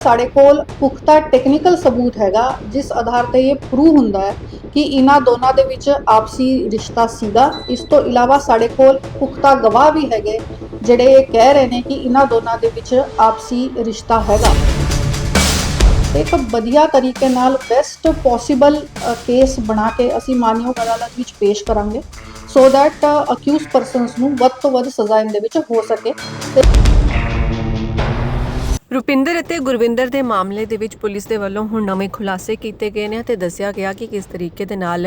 ਸਾਡੇ ਕੋਲ ਪੁਖਤਾ ਟੈਕਨੀਕਲ ਸਬੂਤ ਹੈਗਾ, ਜਿਸ ਆਧਾਰ ਤੇ ਇਹ ਪ੍ਰੂਵ ਹੁੰਦਾ ਹੈ ਕਿ ਇਹਨਾਂ ਦੋਨਾਂ ਦੇ ਵਿੱਚ ਆਪਸੀ ਰਿਸ਼ਤਾ ਸੀਗਾ। ਇਸ ਤੋਂ ਇਲਾਵਾ ਸਾਡੇ ਕੋਲ ਪੁਖਤਾ ਗਵਾਹ ਵੀ ਹੈਗੇ, ਜਿਹੜੇ ਇਹ ਕਹਿ ਰਹੇ ਨੇ ਕਿ ਇਹਨਾਂ ਦੋਨਾਂ ਦੇ ਵਿੱਚ ਆਪਸੀ ਰਿਸ਼ਤਾ ਹੈਗਾ। ਇੱਕ ਵਧੀਆ ਤਰੀਕੇ ਨਾਲ ਬੈਸਟ ਪੋਸੀਬਲ ਕੇਸ ਬਣਾ ਕੇ ਅਸੀਂ ਮਾਨਯੋਗ ਅਦਾਲਤ ਵਿੱਚ ਪੇਸ਼ ਕਰਾਂਗੇ ਸੋ ਦੈਟ ਅਕਿਊਜ਼ ਪਰਸਨਸ ਨੂੰ ਵੱਧ ਤੋਂ ਵੱਧ ਸਜ਼ਾ ਦੇ ਵਿੱਚ ਹੋ ਸਕੇ। ਤੇ ਰੁਪਿੰਦਰ ਅਤੇ ਗੁਰਵਿੰਦਰ ਦੇ ਮਾਮਲੇ ਦੇ ਵਿੱਚ ਪੁਲਿਸ ਦੇ ਵੱਲੋਂ ਹੁਣ ਨਵੇਂ ਖੁਲਾਸੇ ਕੀਤੇ ਗਏ ਨੇ ਅਤੇ ਦੱਸਿਆ ਗਿਆ ਕਿ ਕਿਸ ਤਰੀਕੇ ਦੇ ਨਾਲ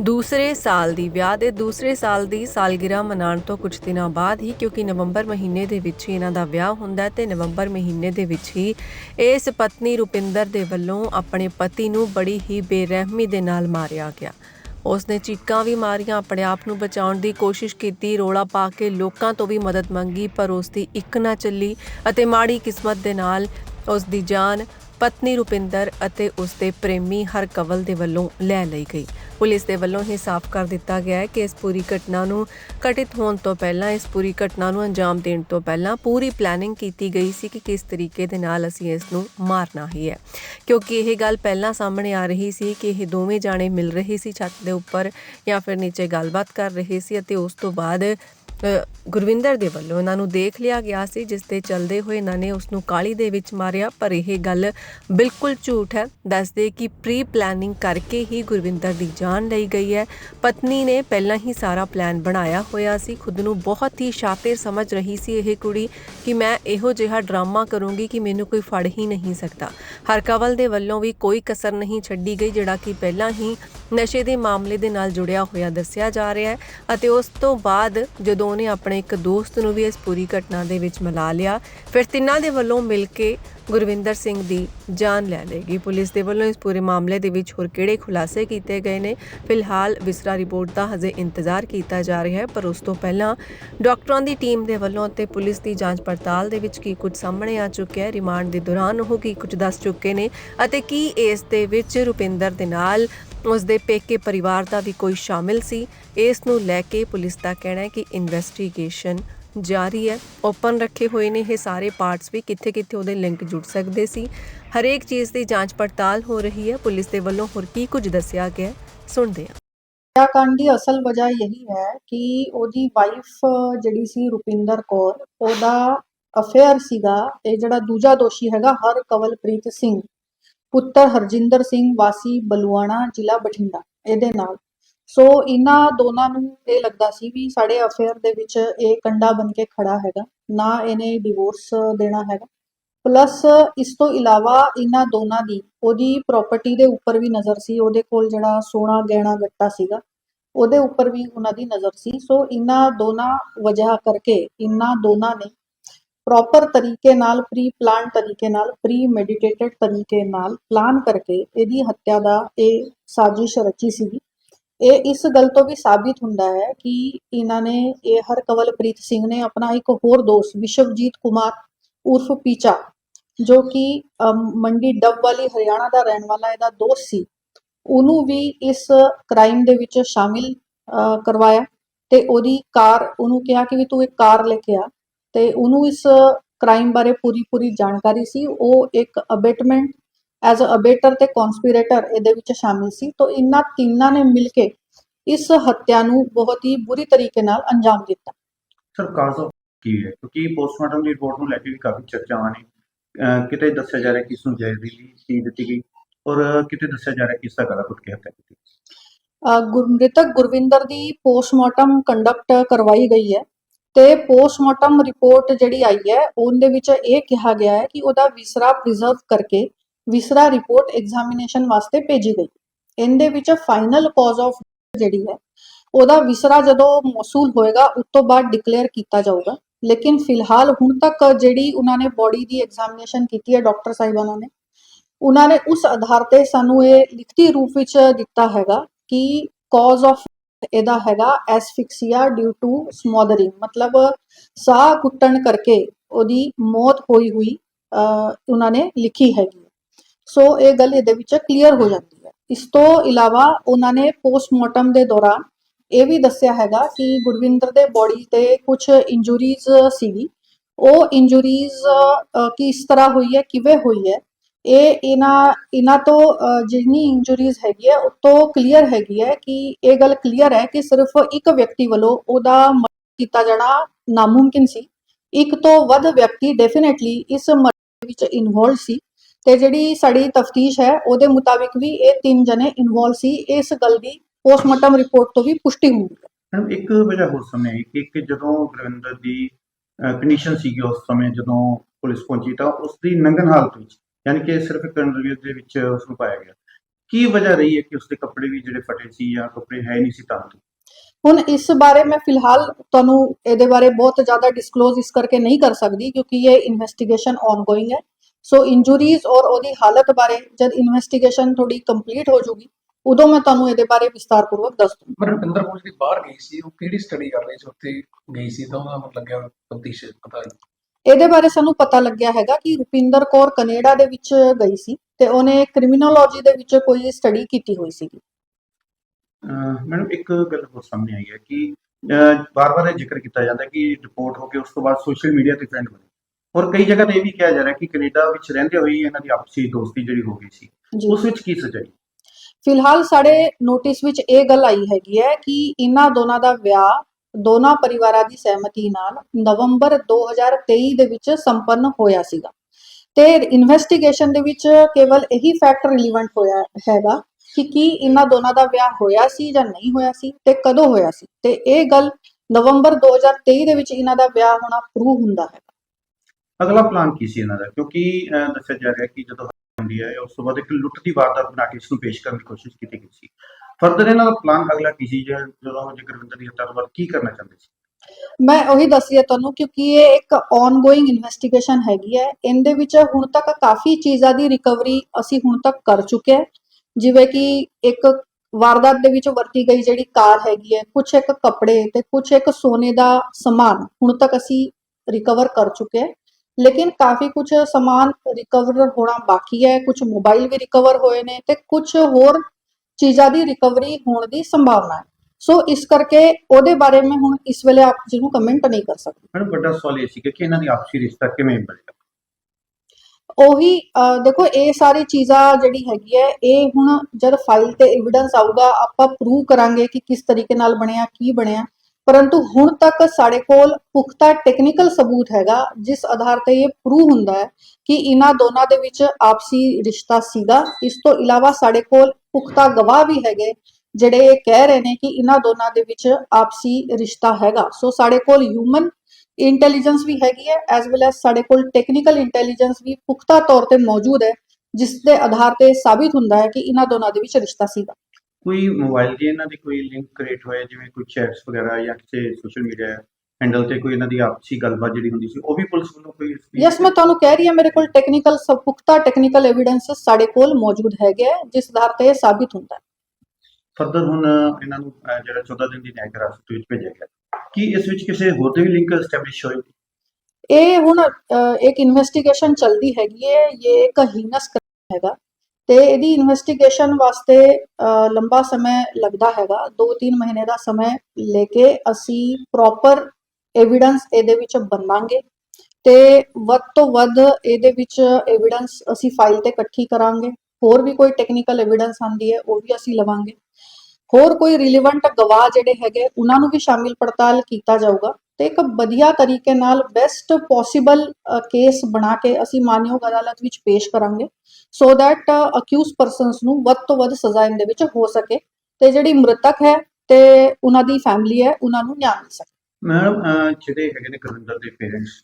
ਦੂਸਰੇ ਸਾਲ ਦੀ ਵਿਆਹ ਦੇ ਦੂਸਰੇ ਸਾਲ ਦੀ ਸਾਲਗਿਰਾ ਮਨਾਉਣ ਤੋਂ ਕੁਝ ਦਿਨਾਂ ਬਾਅਦ ਹੀ, ਕਿਉਂਕਿ ਨਵੰਬਰ ਮਹੀਨੇ ਦੇ ਵਿੱਚ ਹੀ ਇਹਨਾਂ ਦਾ ਵਿਆਹ ਹੁੰਦਾ ਹੈ ਤੇ ਨਵੰਬਰ ਮਹੀਨੇ ਦੇ ਵਿੱਚ ਹੀ ਇਸ ਪਤਨੀ ਰੁਪਿੰਦਰ ਦੇ ਵੱਲੋਂ ਆਪਣੇ ਪਤੀ ਨੂੰ ਬੜੀ ਹੀ ਬੇਰਹਿਮੀ ਦੇ ਨਾਲ ਮਾਰਿਆ ਗਿਆ। ਉਸ ਨੇ ਚੀਕਾਂ ਵੀ ਮਾਰੀਆਂ, ਆਪਣੇ ਆਪ ਨੂੰ ਬਚਾਉਣ ਦੀ ਕੋਸ਼ਿਸ਼ ਕੀਤੀ, ਰੋਲਾ ਪਾ ਕੇ ਲੋਕਾਂ ਤੋਂ ਵੀ ਮਦਦ ਮੰਗੀ, ਪਰ ਉਸ ਦੀ ਇੱਕ ਨਾ ਚੱਲੀ ਅਤੇ ਮਾੜੀ ਕਿਸਮਤ ਦੇ ਨਾਲ ਉਸ ਦੀ ਜਾਨ ਪਤਨੀ ਰੁਪਿੰਦਰ ਅਤੇ ਉਸ ਦੇ ਪ੍ਰੇਮੀ ਹਰਕਵਲ ਦੇ ਵੱਲੋਂ ਲੈ ਲਈ ਗਈ। ਪੁਲਿਸ ਦੇ ਵੱਲੋਂ ਇਹ ਸਾਫ਼ ਕਰ ਦਿੱਤਾ ਗਿਆ ਹੈ ਕਿ ਇਸ ਪੂਰੀ ਘਟਨਾ ਨੂੰ ਘਟਿਤ ਹੋਣ ਤੋਂ ਪਹਿਲਾਂ, ਇਸ ਪੂਰੀ ਘਟਨਾ ਨੂੰ ਅੰਜਾਮ ਦੇਣ ਤੋਂ ਪਹਿਲਾਂ ਪੂਰੀ ਪਲੈਨਿੰਗ ਕੀਤੀ ਗਈ ਸੀ ਕਿ ਕਿਸ ਤਰੀਕੇ ਦੇ ਨਾਲ ਅਸੀਂ ਇਸ ਨੂੰ ਮਾਰਨਾ ਹੀ ਹੈ। ਕਿਉਂਕਿ ਇਹ ਗੱਲ ਪਹਿਲਾਂ ਸਾਹਮਣੇ ਆ ਰਹੀ ਸੀ ਕਿ ਇਹ ਦੋਵੇਂ ਜਾਣੇ ਮਿਲ ਰਹੇ ਸੀ ਛੱਤ ਦੇ ਉੱਪਰ ਜਾਂ ਫਿਰ ਨੀਚੇ ਗੱਲਬਾਤ ਕਰ ਰਹੇ ਸੀ ਅਤੇ ਉਸ ਤੋਂ ਬਾਅਦ ਗੁਰਵਿੰਦਰ ਦੇ ਵੱਲੋਂ ਇਹਨਾਂ ਨੂੰ ਦੇਖ ਲਿਆ ਗਿਆ ਸੀ, ਜਿਸ ਦੇ ਚੱਲਦੇ ਹੋਏ ਇਹਨਾਂ ਨੇ ਉਸ ਨੂੰ ਕਾਲੀ ਦੇ ਵਿੱਚ ਮਾਰਿਆ, ਪਰ ਇਹ ਗੱਲ ਬਿਲਕੁਲ ਝੂਠ ਹੈ। ਦੱਸਦੇ ਕਿ ਪ੍ਰੀ ਪਲੈਨਿੰਗ ਕਰਕੇ ਹੀ ਗੁਰਵਿੰਦਰ ਦੀ ਜਾਨ ਲਈ ਗਈ ਹੈ। ਪਤਨੀ ਨੇ ਪਹਿਲਾਂ ਹੀ ਸਾਰਾ ਪਲਾਨ ਬਣਾਇਆ ਹੋਇਆ ਸੀ। ਖੁਦ ਨੂੰ ਬਹੁਤ ਹੀ ਸ਼ਾਤਿਰ ਸਮਝ ਰਹੀ ਸੀ ਇਹ ਕੁੜੀ ਕਿ ਮੈਂ ਇਹੋ ਜਿਹਾ ਡਰਾਮਾ ਕਰੂੰਗੀ ਕਿ ਮੈਨੂੰ ਕੋਈ ਫੜ ਹੀ ਨਹੀਂ ਸਕਦਾ। ਹਰਕਵਲ ਦੇ ਵੱਲੋਂ ਵੀ ਕੋਈ ਕਸਰ ਨਹੀਂ ਛੱਡੀ ਗਈ, ਜਿਹੜਾ ਕਿ ਪਹਿਲਾਂ ਹੀ ਨਸ਼ੇ ਦੇ ਮਾਮਲੇ ਦੇ ਨਾਲ ਜੁੜਿਆ ਹੋਇਆ ਦੱਸਿਆ ਜਾ ਰਿਹਾ ਹੈ ਅਤੇ ਉਸ ਤੋਂ ਬਾਅਦ ਜਦੋਂ ਉਹਨੇ ਆਪਣੇ ਇੱਕ ਦੋਸਤ ਨੂੰ ਵੀ ਇਸ ਪੂਰੀ ਘਟਨਾ ਦੇ ਵਿੱਚ ਮਿਲਾ ਲਿਆ। ਫਿਰ ਤਿੰਨਾਂ ਦੇ ਵੱਲੋਂ ਮਿਲ ਕੇ ਗੁਰਵਿੰਦਰ ਸਿੰਘ ਦੀ ਜਾਨ ਲੈ ਲਏਗੀ ਪੁਲਿਸ ਦੇ ਵੱਲੋਂ ਇਸ ਪੂਰੇ ਮਾਮਲੇ ਦੇ ਵਿੱਚ ਹੋਰ ਕਿਹੜੇ ਖੁਲਾਸੇ ਕੀਤੇ ਗਏ ਨੇ? ਫਿਲਹਾਲ ਵਿਸਰਾ ਰਿਪੋਰਟ ਦਾ ਹਜੇ ਇੰਤਜ਼ਾਰ ਕੀਤਾ ਜਾ ਰਿਹਾ ਹੈ, ਪਰ ਉਸ ਤੋਂ ਪਹਿਲਾਂ ਡਾਕਟਰਾਂ ਦੀ ਟੀਮ ਦੇ ਵੱਲੋਂ ਅਤੇ ਪੁਲਿਸ ਦੀ ਜਾਂਚ ਪੜਤਾਲ ਦੇ ਵਿੱਚ ਕੀ ਕੁਝ ਸਾਹਮਣੇ ਆ ਚੁੱਕਿਆ ਹੈ, ਰਿਮਾਂਡ ਦੇ ਦੌਰਾਨ ਉਹ ਕੀ ਕੁਝ ਦੱਸ ਚੁੱਕੇ ਨੇ ਅਤੇ ਕੀ ਇਸ ਦੇ ਵਿੱਚ ਰੁਪਿੰਦਰ ਦੇ ਨਾਲ ਉਸ ਦੇ ਪੇਕੇ ਪਰਿਵਾਰ ਦਾ ਵੀ ਕੋਈ ਸ਼ਾਮਿਲ ਸੀ? ਇਸ ਨੂੰ ਲੈ ਕੇ ਪੁਲਿਸ ਦਾ ਕਹਿਣਾ ਹੈ ਕਿ ਇਨਵੈਸਟੀਗੇਸ਼ਨ ਜਾਰੀ ਹੈ। ਓਪਨ ਰੱਖੇ ਹੋਏ ਨੇ ਇਹ ਸਾਰੇ ਪਾਰਟਸ ਵੀ। ਕਿੱਥੇ-ਕਿੱਥੇ ਉਹਦੇ ਲਿੰਕ ਜੁੜ ਸਕਦੇ ਸੀ। ਹਰੇਕ ਚੀਜ਼ ਦੀ ਜਾਂਚ ਪੜਤਾਲ ਹੋ ਰਹੀ ਹੈ। ਪੁਲਿਸ ਦੇ ਵੱਲੋਂ ਹੋਰ ਕੀ ਕੁਝ ਦੱਸਿਆ ਗਿਆ ਸੁਣਦੇ ਹਾਂ। ਹੱਤਿਆਕਾਂਡ ਦੀ ਅਸਲ ਵਜ੍ਹਾ ਇਹੀ ਹੈ ਕਿ ਉਹਦੀ ਵਾਈਫ ਜਿਹੜੀ ਸੀ ਰੁਪਿੰਦਰ ਕੌਰ, ਉਹਦਾ ਅਫੇਅਰ ਸੀਗਾ ਤੇ ਜਿਹੜਾ ਦੂਜਾ ਦੋਸ਼ੀ ਹੈਗਾ ਹਰ ਕਵਲਪ੍ਰੀਤ ਸਿੰਘ, ਪੁੱਤਰ ਹਰਜਿੰਦਰ ਸਿੰਘ ਵਾਸੀ ਬਲੂਆਣਾ ਜ਼ਿਲ੍ਹਾ ਬਠਿੰਡਾ, ਇਹਦੇ ਨਾਲ। ਸੋ ਇਹਨਾਂ ਦੋਨਾਂ ਨੂੰ ਇਹ ਲੱਗਦਾ ਸੀ ਵੀ ਸਾਡੇ ਅਫੇਅਰ ਦੇ ਵਿੱਚ ਇਹ ਕੰਡਾ ਬਣ ਕੇ ਖੜਾ ਹੈਗਾ, ਨਾ ਇਹਨੇ ਡਿਵੋਰਸ ਦੇਣਾ ਹੈਗਾ। ਪਲੱਸ ਇਸ ਤੋਂ ਇਲਾਵਾ ਇਹਨਾਂ ਦੋਨਾਂ ਦੀ ਉਹਦੀ ਪ੍ਰਾਪਰਟੀ ਦੇ ਉੱਪਰ ਵੀ ਨਜ਼ਰ ਸੀ, ਉਹਦੇ ਕੋਲ ਜਿਹੜਾ ਸੋਨਾ ਗਹਿਣਾ ਗੱਟਾ ਸੀਗਾ, ਉਹਦੇ ਉੱਪਰ ਵੀ ਉਹਨਾਂ ਦੀ ਨਜ਼ਰ ਸੀ। ਸੋ ਇਹਨਾਂ ਦੋਨਾਂ ਵਜ੍ਹਾ ਕਰਕੇ ਇਹਨਾਂ ਦੋਨਾਂ ਨੇ ਪ੍ਰੋਪਰ ਤਰੀਕੇ ਨਾਲ ਪ੍ਰੀ ਪਲਾਨ ਤਰੀਕੇ ਨਾਲ ਪ੍ਰੀ ਮੈਡੀਟੇਟਡ ਤਰੀਕੇ ਨਾਲ ਪਲਾਨ ਕਰਕੇ ਇਹਦੀ ਹੱਤਿਆ ਦਾ ਇਹ ਸਾਜ਼ਿਸ਼ ਰਚੀ ਸੀਗੀ। ਇਹ ਇਸ ਗੱਲ ਤੋਂ ਵੀ ਸਾਬਿਤ ਹੁੰਦਾ ਹੈ ਕਿ ਇਹਨਾਂ ਨੇ ਇਹ ਹਰਕਵਲਪ੍ਰੀਤ ਸਿੰਘ ਨੇ ਆਪਣਾ ਇੱਕ ਹੋਰ ਦੋਸਤ ਵਿਸ਼ਵਜੀਤ ਕੁਮਾਰ ਉਰਫ ਪੀਚਾ, ਜੋ ਕਿ ਮੰਡੀ ਡੱਬ ਵਾਲੀ ਹਰਿਆਣਾ ਦਾ ਰਹਿਣ ਵਾਲਾ ਇਹਦਾ ਦੋਸਤ ਸੀ, ਉਹਨੂੰ ਵੀ ਇਸ ਕ੍ਰਾਈਮ ਦੇ ਵਿੱਚ ਸ਼ਾਮਿਲ ਕਰਵਾਇਆ ਤੇ ਉਹਦੀ ਕਾਰ, ਉਹਨੂੰ ਕਿਹਾ ਕਿ ਵੀ ਤੂੰ ਇੱਕ ਕਾਰ ਲੈ ਕੇ ਆ ਤੇ ਉਹਨੂੰ ਇਸ ਕ੍ਰਾਈਮ ਬਾਰੇ ਪੂਰੀ ਪੂਰੀ ਜਾਣਕਾਰੀ ਸੀ, ਉਹ ਇੱਕ ਅਬੇਟਮੈਂਟ ਐਜ਼ ਅ ਅਬੇਟਰ ਤੇ ਕਨਸਪੀਰੇਟਰ ਇਹਦੇ ਵਿੱਚ ਸ਼ਾਮਿਲ ਸੀ ਤੋਂ ਇਹਨਾਂ ਤਿੰਨਾਂ ਨੇ ਮਿਲ ਕੇ ਇਸ ਹੱਤਿਆ ਨੂੰ ਬਹੁਤ ਹੀ ਬੁਰੀ ਤਰੀਕੇ ਨਾਲ ਅੰਜਾਮ ਦਿੱਤਾ। ਸਰ ਕਾਜ਼ ਕੀ ਹੈ? ਕਿਉਂਕਿ ਪੋਸਟਮਾਰਟਮ ਦੀ ਰਿਪੋਰਟ ਨੂੰ ਲੈ ਕੇ ਵੀ ਕਾਫੀ ਚਰਚਾਵਾਂ ਨੇ ਅਹ ਕਿਤੇ ਦੱਸਿਆ ਜਾ ਰਿਹਾ ਕਿ ਇਸ ਨੂੰ ਜ਼ਹਿਰੀਲੀ ਚੀਜ਼ ਦਿੱਤੀ ਗਈ ਔਰ ਕਿਤੇ ਦੱਸਿਆ ਜਾ ਰਿਹਾ ਕਿ ਇਸ ਦਾ ਗਲਾ ਘੁੱਟ ਕੇ ਹੱਤਿਆ ਕੀਤੀ ਅ, ਗੁਰਮ੍ਰਿਤਕ ਗੁਰਵਿੰਦਰ ਦੀ ਪੋਸਟਮਾਰਟਮ ਕੰਡਕਟ ਕਰਵਾਈ ਗਈ ਹੈ ਤੇ ਪੋਸਟਮਾਰਟਮ ਰਿਪੋਰਟ ਜਿਹੜੀ ਆਈ ਹੈ ਉਹਦੇ ਵਿੱਚ ਇਹ ਕਿਹਾ ਗਿਆ ਹੈ ਕਿ ਉਹਦਾ ਵਿਸਰਾ ਪ੍ਰੀਜ਼ਰਵ ਕਰਕੇ ਵਿਸਰਾ ਰਿਪੋਰਟ ਐਗਜ਼ਾਮੀਨੇਸ਼ਨ ਵਾਸਤੇ ਭੇਜੀ ਗਈ। ਇਹਦੇ ਵਿੱਚ ਫਾਈਨਲ ਕਾਜ਼ ਆਫ ਜਿਹੜੀ ਹੈ, ਉਹਦਾ ਵਿਸਰਾ ਜਦੋਂ ਮੌਸੂਲ ਹੋਏਗਾ, ਉਸ ਤੋਂ ਬਾਅਦ ਡਿਕਲੇਅਰ ਕੀਤਾ ਜਾਊਗਾ। ਲੇਕਿਨ ਫਿਲਹਾਲ ਹੁਣ ਤੱਕ ਜਿਹੜੀ ਉਹਨਾਂ ਨੇ ਬੋਡੀ ਦੀ ਐਗਜ਼ਾਮੀਨੇਸ਼ਨ ਕੀਤੀ ਹੈ ਡਾਕਟਰ ਸਾਹਿਬਾਨਾਂ ਨੇ, ਉਹਨਾਂ ਨੇ ਉਸ ਆਧਾਰ ਤੇ ਸਾਨੂੰ ਇਹ ਲਿਖਤੀ ਰੂਪ ਵਿੱਚ ਦਿੱਤਾ ਹੈਗਾ ਕਿ ਕਾਜ਼ ਆਫ ਇਹਦਾ ਹੈਗਾ ਐਸਫਿਕਸੀਆ ਡਿਊ ਟੂ ਸਮੋਦਰਿੰਗ ਮਤਲਬ ਸਾਹ ਕੁੱਟਣ ਕਰਕੇ ਉਹਦੀ ਮੌਤ ਹੋਈ ਹੋਈ ਉਹਨਾਂ ਨੇ ਲਿਖੀ ਹੈਗੀ। ਸੋ ਇਹ ਗੱਲ ਇਹਦੇ ਵਿੱਚ ਕਲੀਅਰ ਹੋ ਜਾਂਦੀ ਹੈ। ਇਸ ਤੋਂ ਇਲਾਵਾ ਉਹਨਾਂ ਨੇ ਪੋਸਟਮਾਰਟਮ ਦੇ ਦੌਰਾਨ ਇਹ ਵੀ ਦੱਸਿਆ ਹੈਗਾ ਕਿ ਗੁਰਵਿੰਦਰ ਦੇ ਬੋਡੀ ਤੇ ਕੁਝ ਇੰਜਰੀਜ਼ ਸੀਗੀ। ਉਹ ਇੰਜਰੀਜ਼ ਕਿਸ ਤਰ੍ਹਾਂ ਹੋਈ ਹੈ, ਕਿਵੇਂ ਹੋਈ ਹੈ, ਇਹ ਇਹਨਾਂ ਇਹਨਾਂ ਤੋਂ ਜਿੰਨੀ ਇੰਜਰੀਜ਼ ਹੈਗੀ ਹੈ, ਉਹ ਤੋਂ ਕਲੀਅਰ ਹੈਗੀ ਹੈ ਕਿ ਇਹ ਗੱਲ ਕਲੀਅਰ ਹੈ ਕਿ ਸਿਰਫ ਇੱਕ ਵਿਅਕਤੀ ਵੱਲੋਂ ਉਹਦਾ ਮਰਡਰ ਕੀਤਾ ਜਾਣਾ ਨਾਮੁਮਕਿਨ ਸੀ। ਇੱਕ ਤੋਂ ਵੱਧ ਵਿਅਕਤੀ ਡੈਫੀਨਿਟਲੀ ਇਸ ਮਰਡਰ ਵਿੱਚ ਇਨਵੋਲਡ ਸੀ। ਤੇ ਜਿਹੜੀ ਸਾਡੀ ਤਫਤੀਸ਼ ਹੈ ਉਹਦੇ ਮੁਤਾਬਿਕ ਵੀ ਇਹ ਤਿੰਨ ਜਣੇ ਇਨਵੋਲਡ ਸੀ। ਇਸ ਗੱਲ ਦੀ ਪੋਸਟਮਾਰਟਮ ਰਿਪੋਰਟ ਤੋਂ ਵੀ ਪੁਸ਼ਟੀ ਹੁੰਦੀ ਹੈ। ਇੱਕ ਵਜ੍ਹਾ ਹੋਰ ਆਈ ਕਿ ਕਿ ਜਦੋਂ ਗੁਰਵਿੰਦਰ ਦੀ ਕੰਡੀਸ਼ਨ ਸੀਗੀ ਉਸ ਸਮੇਂ ਜਦੋਂ ਪੁਲਿਸ ਪਹੁੰਚੀ ਤਾਂ ਉਸ ਦੀ ਨੰਗਨ ਹਾਲਤ ਵਿੱਚ ਯਾਨੀ ਕਿ ਸਿਰਫ ਇੱਕ ਅੰਡਰਵੀਅਰ ਦੇ ਵਿੱਚ ਉਸ ਨੂੰ ਪਾਇਆ ਗਿਆ। ਕੀ ਵਜ੍ਹਾ ਰਹੀ ਹੈ ਕਿ ਉਸ ਦੇ ਕੱਪੜੇ ਵੀ ਜਿਹੜੇ ਫਟੇ ਸੀ ਜਾਂ ਕੱਪੜੇ ਹੈ ਨਹੀਂ ਸੀ ਤੋਂ ਹੁਣ ਇਸ ਬਾਰੇ ਮੈਂ ਫਿਲਹਾਲ ਤੁਹਾਨੂੰ ਇਹਦੇ ਬਾਰੇ ਬਹੁਤ ਜ਼ਿਆਦਾ ਡਿਸਕਲੋਜ਼ ਇਸ ਕਰਕੇ ਨਹੀਂ ਕਰ ਸਕਦੀ ਕਿਉਂਕਿ ਇਹ ਇਨਵੈਸਟੀਗੇਸ਼ਨ ਆਨਗੋਇੰਗ ਹੈ। ਸੋ ਇੰਜਰੀਜ਼ ਔਰ ਉਹਦੀ ਹਾਲਤ ਬਾਰੇ ਜਦ ਇਨਵੈਸਟੀਗੇਸ਼ਨ ਥੋੜੀ ਕੰਪਲੀਟ ਹੋ ਜੂਗੀ ਉਦੋਂ ਮੈਂ ਤੁਹਾਨੂੰ ਇਹਦੇ ਬਾਰੇ ਵਿਸਤਾਰਪੂਰਵਕ ਦੱਸ ਦੂੰਗੀ ਪਰ ਰੁਪਿੰਦਰ ਕੌਰ ਜਿਹੜੀ ਬਾਹਰ ਗਈ ਸੀ ਉਹ ਕਿਹੜੀ ਸਟੱਡੀ ਕਰ ਰਹੀ ਸੀ? ਉੱਥੇ ਗਈ ਸੀ ਤਾਂ ਉਹਦਾ ਮਤਲਬ ਲੱਗਿਆ ਤਬਦੀਸ਼ ਪਤਾ ਨਹੀਂ ਇਹਦੇ ਬਾਰੇ ਸਾਨੂੰ ਪਤਾ ਲੱਗਿਆ ਹੈਗਾ ਕਿ ਰੁਪਿੰਦਰ ਕੌਰ ਕੈਨੇਡਾ ਦੇ ਵਿੱਚ ਗਈ ਸੀ ਤੇ ਉਹਨੇ ਕ੍ਰਿਮੀਨੋਲੋਜੀ ਦੇ ਵਿੱਚ ਕੋਈ ਸਟੱਡੀ ਕੀਤੀ ਹੋਈ ਸੀਗੀ। ਮੈਡਮ ਇੱਕ ਗੱਲ ਹੋਰ ਸਾਹਮਣੇ ਆਈ ਹੈ ਕਿ ਬਾਰ-ਬਾਰ ਇਹ ਜ਼ਿਕਰ ਕੀਤਾ ਜਾਂਦਾ ਹੈ ਕਿ ਰਿਪੋਰਟ ਹੋ ਕੇ ਉਸ ਤੋਂ ਬਾਅਦ ਸੋਸ਼ਲ ਮੀਡੀਆ ਤੇ ਟ੍ਰੈਂਡ ਹੋਈ ਔਰ ਕਈ ਜਗ੍ਹਾ ਤੇ ਇਹ ਵੀ ਕਿਹਾ ਜਾ ਰਿਹਾ ਕਿ ਕੈਨੇਡਾ ਵਿੱਚ ਰਹਿੰਦੇ ਹੋਏ ਇਹਨਾਂ ਦੀ ਆਪਸੀ ਦੋਸਤੀ ਜਿਹੜੀ ਹੋ ਗਈ ਸੀ ਉਸ ਵਿੱਚ ਕੀ ਸੱਚਾਈ? ਫਿਲਹਾਲ ਸਾਡੇ ਨੋਟਿਸ ਵਿੱਚ ਇਹ ਗੱਲ ਆਈ ਹੈਗੀ ਹੈ ਕਿ ਇਹਨਾਂ ਦੋਨਾਂ ਦਾ ਵਿਆਹ ਦੋਨਾਂ ਪਰਿਵਾਰਾਂ ਦੀ ਸਹਿਮਤੀ ਨਾਲ ਨਵੰਬਰ 2023 ਦੇ ਵਿੱਚ ਸੰਪੰਨ ਹੋਇਆ ਸੀਗਾ। ਤੇ ਇਨਵੈਸਟੀਗੇਸ਼ਨ ਦੇ ਵਿੱਚ ਕੇਵਲ ਇਹੀ ਫੈਕਟ ਰਿਲੀਵੈਂਟ ਹੋਇਆ ਹੈਗਾ ਕਿ ਕੀ ਇਹਨਾਂ ਦੋਨਾਂ ਦਾ ਵਿਆਹ ਹੋਇਆ ਸੀ ਜਾਂ ਨਹੀਂ ਹੋਇਆ ਸੀ ਤੇ ਕਦੋਂ ਹੋਇਆ ਸੀ। ਤੇ ਇਹ ਗੱਲ ਨਵੰਬਰ 2023 ਦੇ ਵਿੱਚ ਇਹਨਾਂ ਦਾ ਵਿਆਹ ਹੋਣਾ ਪ੍ਰੂਵ ਹੁੰਦਾ ਹੈ। ਅਗਲਾ ਪਲਾਨ ਕੀ ਸੀ ਇਹਨਾਂ ਦਾ? ਕਿਉਂਕਿ ਦੱਸਿਆ ਜਾ ਰਿਹਾ ਕਿ ਜਦੋਂ ਹੁੰਦੀ ਹੈ, ਉਸ ਤੋਂ ਬਾਅਦ ਇੱਕ ਲੁੱਟ ਦੀ ਵਾਰਦਾਤ ਬਣਾ ਕੇ ਇਸ ਨੂੰ ਪੇਸ਼ ਕਰਨ ਦੀ ਕੋਸ਼ਿਸ਼ ਕੀਤੀ ਗਈ ਸੀ। ਫਰਦਰ ਇਹਨਾਂ ਦਾ ਪਲਾਨ ਅਗਲਾ ਕੀ ਸੀ? ਜਦੋਂ ਜੇ ਦੀ ਹੱਤਿਆ ਤੋਂ ਬਾਅਦ ਕੀ ਕਰਨਾ ਚਾਹੁੰਦੇ ਸੀ? ਮੈਂ ਉਹੀ ਦੱਸੀ ਤੁਹਾਨੂੰ, ਕਿਉਂਕਿ ਇਹ ਇੱਕ ਆਨਗੋਇੰਗ ਇਨਵੈਸਟੀਗੇਸ਼ਨ ਹੈਗੀ ਹੈ। ਇਹਦੇ ਵਿੱਚ ਹੁਣ ਤੱਕ ਕਾਫੀ ਚੀਜ਼ਾਂ ਦੀ ਰਿਕਵਰੀ ਅਸੀਂ ਹੁਣ ਤੱਕ ਕਰ ਚੁੱਕੇ ਹਾਂ। ਜਿਵੇਂ ਕਿ ਇੱਕ ਵਾਰਦਾਤ ਦੇ ਵਿੱਚ ਵਰਤੀ ਗਈ ਜਿਹੜੀ ਕਾਰ ਹੈਗੀ ਹੈ ਕੁਝ ਇੱਕ ਕੱਪੜੇ ਤੇ ਕੁਝ ਇੱਕ ਸੋਨੇ ਦਾ ਸਮਾਨ ਹੁਣ ਤੱਕ ਅਸੀਂ ਰਿਕਵਰ ਕਰ ਚੁੱਕੇ ਹਾਂ। ਲੇਕਿਨ ਕਾਫੀ ਕੁਝ ਸਮਾਨ ਰਿਕਵਰ ਹੋਣਾ ਬਾਕੀ ਹੈ ਕੁਝ ਮੋਬਾਈਲ ਵੀ ਰਿਕਵਰ ਹੋਏ ਨੇ ਤੇ ਕੁਝ ਹੋਰ ਚੀਜ਼ਾਂ ਦੀ ਰਿਕਵਰੀ ਹੋਣ ਦੀ ਸੰਭਾਵਨਾ ਹੈ। ਸੋ ਇਸ ਕਰਕੇ ਉਹਦੇ ਬਾਰੇ ਮੈਂ ਹੁਣ ਇਸ ਵੇਲੇ ਆਪ ਜੀ ਨੂੰ ਕਮੈਂਟ ਨਹੀਂ ਕਰ ਸਕਦੀ। ਮੈਡਮ ਵੱਡਾ ਸਵਾਲ ਇਹ ਸੀ ਕਿ ਇਹਨਾਂ ਦੀ ਆਪਸੀ ਰਿਸ਼ਤਾ ਕਿਵੇਂ ਬਣੇਗਾ ਉਹੀ ਦੇਖੋ ਇਹ ਸਾਰੀ ਚੀਜ਼ਾਂ ਜਿਹੜੀ ਹੈਗੀ ਹੈ ਇਹ ਹੁਣ ਜਦ ਫਾਈਲ ਤੇ ਐਵੀਡੈਂਸ ਆਊਗਾ ਆਪਾਂ ਪ੍ਰੂਵ ਕਰਾਂਗੇ ਕਿ ਕਿਸ ਤਰੀਕੇ ਨਾਲ ਬਣਿਆ ਕੀ ਬਣਿਆ। ਪਰੰਤੂ ਹੁਣ ਤੱਕ ਸਾਡੇ ਕੋਲ ਪੁਖਤਾ ਟੈਕਨੀਕਲ ਸਬੂਤ ਹੈਗਾ, ਜਿਸ ਆਧਾਰ ਤੇ ਇਹ ਪ੍ਰੂਵ ਹੁੰਦਾ ਹੈ ਕਿ ਇਹਨਾਂ ਦੋਨਾਂ ਦੇ ਵਿੱਚ ਆਪਸੀ ਰਿਸ਼ਤਾ ਸੀਗਾ। ਇਸ ਤੋਂ ਇਲਾਵਾ ਸਾਡੇ ਕੋਲ ਪੁਖਤਾ ਗਵਾਹ ਵੀ ਹੈਗੇ, ਜਿਹੜੇ ਇਹ ਕਹਿ ਰਹੇ ਨੇ ਕਿ ਇਹਨਾਂ ਦੋਨਾਂ ਦੇ ਵਿੱਚ ਆਪਸੀ ਰਿਸ਼ਤਾ ਹੈਗਾ। ਸੋ ਸਾਡੇ ਕੋਲ ਹਿਊਮਨ ਇੰਟੈਲੀਜੈਂਸ ਵੀ ਹੈਗੀ ਹੈ ਐਸ ਵੈਲ ਐਸ ਸਾਡੇ ਕੋਲ ਟੈਕਨੀਕਲ ਇੰਟੈਲੀਜੈਂਸ ਵੀ ਪੁਖਤਾ ਤੌਰ ਤੇ ਮੌਜੂਦ ਹੈ, ਜਿਸ ਦੇ ਆਧਾਰ ਤੇ ਸਾਬਿਤ ਹੁੰਦਾ ਹੈ ਕਿ ਇਹਨਾਂ ਦੋਨਾਂ ਦੇ ਵਿੱਚ ਰਿਸ਼ਤਾ ਸੀਗਾ। ਕੋਈ ਮੋਬਾਈਲ ਦੀ ਇਹਨਾਂ ਦੀ ਕੋਈ ਲਿੰਕ ਕ੍ਰੀਏਟ ਹੋਇਆ ਜਿਵੇਂ ਕੋਈ ਚੈਟਸ ਵਗੈਰਾ ਜਾਂ ਕਿਸੇ ਸੋਸ਼ਲ ਮੀਡੀਆ ਹੈਂਡਲ ਤੇ ਕੋਈ ਇਹਨਾਂ ਦੀ ਆਪਸੀ ਗੱਲਬਾਤ ਜਿਹੜੀ ਹੁੰਦੀ ਸੀ ਉਹ ਵੀ ਪੁਲਿਸ ਵੱਲੋਂ ਕੋਈ ਯਸ ਮੈਂ ਤੁਹਾਨੂੰ ਕਹਿ ਰਹੀ ਹਾਂ ਮੇਰੇ ਕੋਲ ਟੈਕਨੀਕਲ ਪੁਖਤਾ ਟੈਕਨੀਕਲ ਐਵੀਡੈਂਸ ਸਾਡੇ ਕੋਲ ਮੌਜੂਦ ਹੈਗੇ ਜਿਸ ਆਧਾਰ ਤੇ ਇਹ ਸਾਬਿਤ ਹੁੰਦਾ ਹੈ। ਫਰਦਰ ਹੁਣ ਇਹਨਾਂ ਨੂੰ ਜਿਹੜਾ 14 ਦਿਨ ਦੀ ਨਿਆਇਕ ਹਿਰਾਸਤ ਵਿੱਚ ਭੇਜਿਆ ਗਿਆ। ਕੀ ਇਸ ਵਿੱਚ ਕਿਸੇ ਹੋਰ ਦੇ ਵੀ ਲਿੰਕ ਐਸਟੈਬਲਿਸ਼ ਹੋਏ? ਇਹ ਹੁਣ ਇੱਕ ਇਨਵੈਸਟੀਗੇਸ਼ਨ ਚੱਲਦੀ ਹੈਗੀ ਹੈ ਇਹ ਇੱਕ ਹੀਨਸ ਹੈਗਾ। ਤੇ ਇਹਦੀ ਇਨਵੈਸਟੀਗੇਸ਼ਨ ਵਾਸਤੇ ਲੰਬਾ ਸਮਾਂ ਲੱਗਦਾ ਹੈਗਾ। 2-3 ਮਹੀਨੇ ਦਾ ਸਮਾਂ ਲੈ ਕੇ ਅਸੀਂ ਪ੍ਰੋਪਰ ਐਵੀਡੈਂਸ ਇਹਦੇ ਵਿੱਚ ਬਣਾਂਗੇ ਤੇ ਵੱਧ ਤੋਂ ਵੱਧ ਇਹਦੇ ਵਿੱਚ ਐਵੀਡੈਂਸ ਅਸੀਂ ਫਾਈਲ ਤੇ ਇਕੱਠੀ ਕਰਾਂਗੇ। ਹੋਰ ਵੀ ਕੋਈ ਟੈਕਨੀਕਲ ਐਵੀਡੈਂਸ ਆਂਦੀ ਹੈ, ਉਹ ਵੀ ਅਸੀਂ ਲਵਾਂਗੇ। ਹੋਰ ਕੋਈ ਰਿਲੇਵੈਂਟ ਗਵਾਹ ਜਿਹੜੇ ਹੈਗੇ, ਉਹਨਾਂ ਨੂੰ ਵੀ ਸ਼ਾਮਿਲ ਪੜਤਾਲ ਕੀਤਾ ਜਾਊਗਾ। ਤੇ ਇੱਕ ਵਧੀਆ ਤਰੀਕੇ ਨਾਲ ਬੈਸਟ ਪੋਸੀਬਲ ਕੇਸ ਬਣਾ ਕੇ ਅਸੀਂ ਮਾਨਯੋਗ ਅਦਾਲਤ ਵਿੱਚ ਪੇਸ਼ ਕਰਾਂਗੇ ਸੋ ਦੈਟ ਅਕਿਊਜ਼ ਪਰਸਨਸ ਨੂੰ ਵੱਧ ਤੋਂ ਵੱਧ ਸਜ਼ਾ ਇਹਦੇ ਵਿੱਚ ਹੋ ਸਕੇ, ਤੇ ਜਿਹੜੀ ਮ੍ਰਿਤਕ ਹੈ ਤੇ ਉਹਨਾਂ ਦੀ ਫੈਮਿਲੀ ਹੈ, ਉਹਨਾਂ ਨੂੰ ਨਿਆਂ ਮਿਲ ਸਕੇ। ਮੈਡਮ ਜਿਹੜੇ ਹੈਗੇ ਨੇ ਗੁਰਵਿੰਦਰ ਦੇ ਪੇਰੈਂਟਸ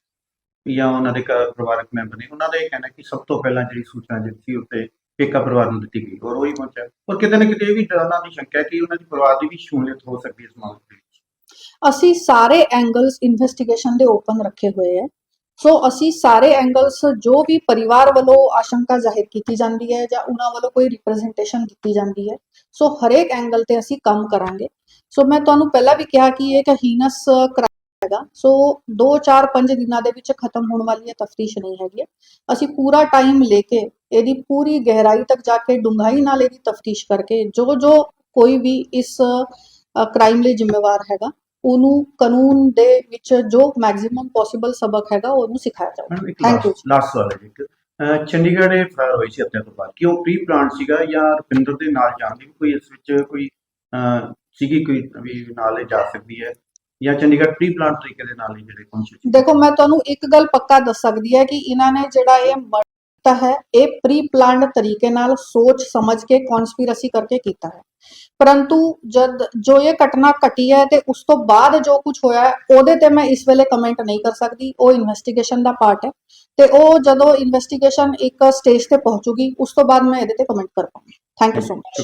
ਜਾਂ ਉਹਨਾਂ ਦੇ ਪਰਿਵਾਰਕ ਮੈਂਬਰ ਨੇ, ਉਹਨਾਂ ਦਾ ਇਹ ਕਹਿਣਾ ਕਿ ਸਭ ਤੋਂ ਪਹਿਲਾਂ ਜਿਹੜੀ ਸੂਚਨਾ ਦਿੱਤੀ ਉੱਤੇ ਪੇਕਾ ਪਰਿਵਾਰ ਨੂੰ ਦਿੱਤੀ ਗਈ, ਔਰ ਉਹੀ ਪਹੁੰਚਿਆ। ਔਰ ਕਿਤੇ ਨਾ ਕਿਤੇ ਇਹ ਵੀ ਉਹਨਾਂ ਦੀ ਸ਼ੰਕਾ ਹੈ ਕਿ ਉਹਨਾਂ ਦੀ ਪਰਿਵਾਰ ਦੀ ਵੀ ਸ਼ਮੂਲੀਅਤ ਹੋ ਸਕਦੀ ਹੈ ਇਸ ਮਾਮਲੇ ਅਸੀਂ ਸਾਰੇ ਐਂਗਲਸ ਇਨਵੈਸਟੀਗੇਸ਼ਨ ਦੇ ਓਪਨ ਰੱਖੇ ਹੋਏ ਹੈ। ਸੋ ਅਸੀਂ ਸਾਰੇ ਐਂਗਲਸ ਜੋ ਵੀ ਪਰਿਵਾਰ ਵੱਲੋਂ ਆਸ਼ੰਕਾ ਜ਼ਾਹਿਰ ਕੀਤੀ ਜਾਂਦੀ ਹੈ ਜਾਂ ਉਹਨਾਂ ਵੱਲੋਂ ਕੋਈ ਰਿਪਰੈਜ਼ੈਂਟੇਸ਼ਨ ਦਿੱਤੀ ਜਾਂਦੀ ਹੈ ਸੋ ਹਰੇਕ ਐਂਗਲ ਤੇ ਅਸੀਂ ਕੰਮ ਕਰਾਂਗੇ। ਸੋ ਮੈਂ ਤੁਹਾਨੂੰ ਪਹਿਲਾਂ ਵੀ ਕਿਹਾ ਕਿ ਇਹ ਇੱਕ ਹੀਨਸ ਕ੍ਰਾਈਮ ਹੈਗਾ। ਸੋ 2 4 5 ਦਿਨਾਂ ਦੇ ਵਿੱਚ ਖਤਮ ਹੋਣ ਵਾਲੀ ਇਹ ਤਫਤੀਸ਼ ਨਹੀਂ ਹੈਗੀ। ਹੈ। ਅਸੀਂ ਪੂਰਾ ਟਾਈਮ ਲੈ ਕੇ ਇਹਦੀ ਪੂਰੀ ਗਹਿਰਾਈ ਤੱਕ ਜਾ ਕੇ ਡੂੰਘਾਈ ਨਾਲ ਇਹਦੀ ਤਫਤੀਸ਼ ਕਰਕੇ ਜੋ ਜੋ ਕੋਈ ਵੀ ਇਸ ਕ੍ਰਾਈਮ ਲਈ ਜ਼ਿੰਮੇਵਾਰ ਹੈਗਾ ਉਹਨੂੰ ਕਾਨੂੰਨ ਦੇ ਵਿੱਚ ਜੋ ਮੈਕਸਿਮਮ ਪੋਸੀਬਲ ਸਬਕ ਹੈਗਾ ਉਹਨੂੰ ਸਿਖਾਇਆ ਜਾਊਗਾ। Thank you. ਲਾਸਟ ਸਵਾਲ ਹੈ ਜੀ ਚੰਡੀਗੜ੍ਹ ਇਹ ਫਰਾਰ ਹੋਈ ਸੀ ਹੱਤਿਆ ਤੋਂ ਬਾਅਦ। ਕਿ ਉਹ ਪ੍ਰੀ ਪਲਾਨ ਸੀਗਾ ਜਾਂ ਰੁਪਿੰਦਰ ਦੇ ਨਾਲ ਜਾਣ ਦੀ ਕੋਈ ਇਸ ਵਿੱਚ ਕੋਈ ਸੀਗੀ ਕੋਈ ਵੀ ਨਾਲ ਜਾ ਸਕਦੀ ਹੈ? ਜਾਂ ਚੰਡੀਗੜ੍ਹ ਪ੍ਰੀ ਪਲਾਨ ਤਰੀਕੇ ਦੇ ਨਾਲ ਹੀ ਜਿਹੜੇ ਪਹੁੰਚੇ ਦੇਖੋ ਮੈਂ ਤੁਹਾਨੂੰ ਇੱਕ ਗੱਲ ਪੱਕਾ ਦੱਸ ਸਕਦੀ ਹੈ ਕਿ ਇਹਨਾਂ ਨੇ ਜਿਹੜਾ ਇਹ ਮਰਤਾ ਹੈ। ਇਹ ਪ੍ਰੀ ਪਲਾਨਡ ਤਰੀਕੇ ਨਾਲ ਸੋਚ ਸਮਝ ਕੇ ਕਨਸਪੀਰੇਸੀ ਕਰਕੇ ਕੀਤਾ ਹੈ। ਪਰੰਤੂ ਜਦ ਜੋ ਇਹ ਘਟਨਾ ਘਟੀ ਹੈ ਤੇ ਉਸ ਤੋਂ ਬਾਅਦ ਜੋ ਕੁਝ ਹੋਇਆ ਉਹਦੇ ਤੇ ਮੈਂ ਇਸ ਵੇਲੇ ਕਮੈਂਟ ਨਹੀਂ ਕਰ ਸਕਦੀ। ਉਹ ਇਨਵੈਸਟੀਗੇਸ਼ਨ ਦਾ ਪਾਰਟ ਹੈ। ਤੇ ਉਹ ਜਦੋਂ ਇਨਵੈਸਟੀਗੇਸ਼ਨ ਇੱਕ ਸਟੇਜ ਤੇ ਪਹੁੰਚੂਗੀ, ਉਸ ਤੋਂ ਬਾਅਦ ਮੈਂ ਇਹਦੇ ਤੇ ਕਮੈਂਟ ਕਰ ਪਾਉਂਗੀ। Thank you so much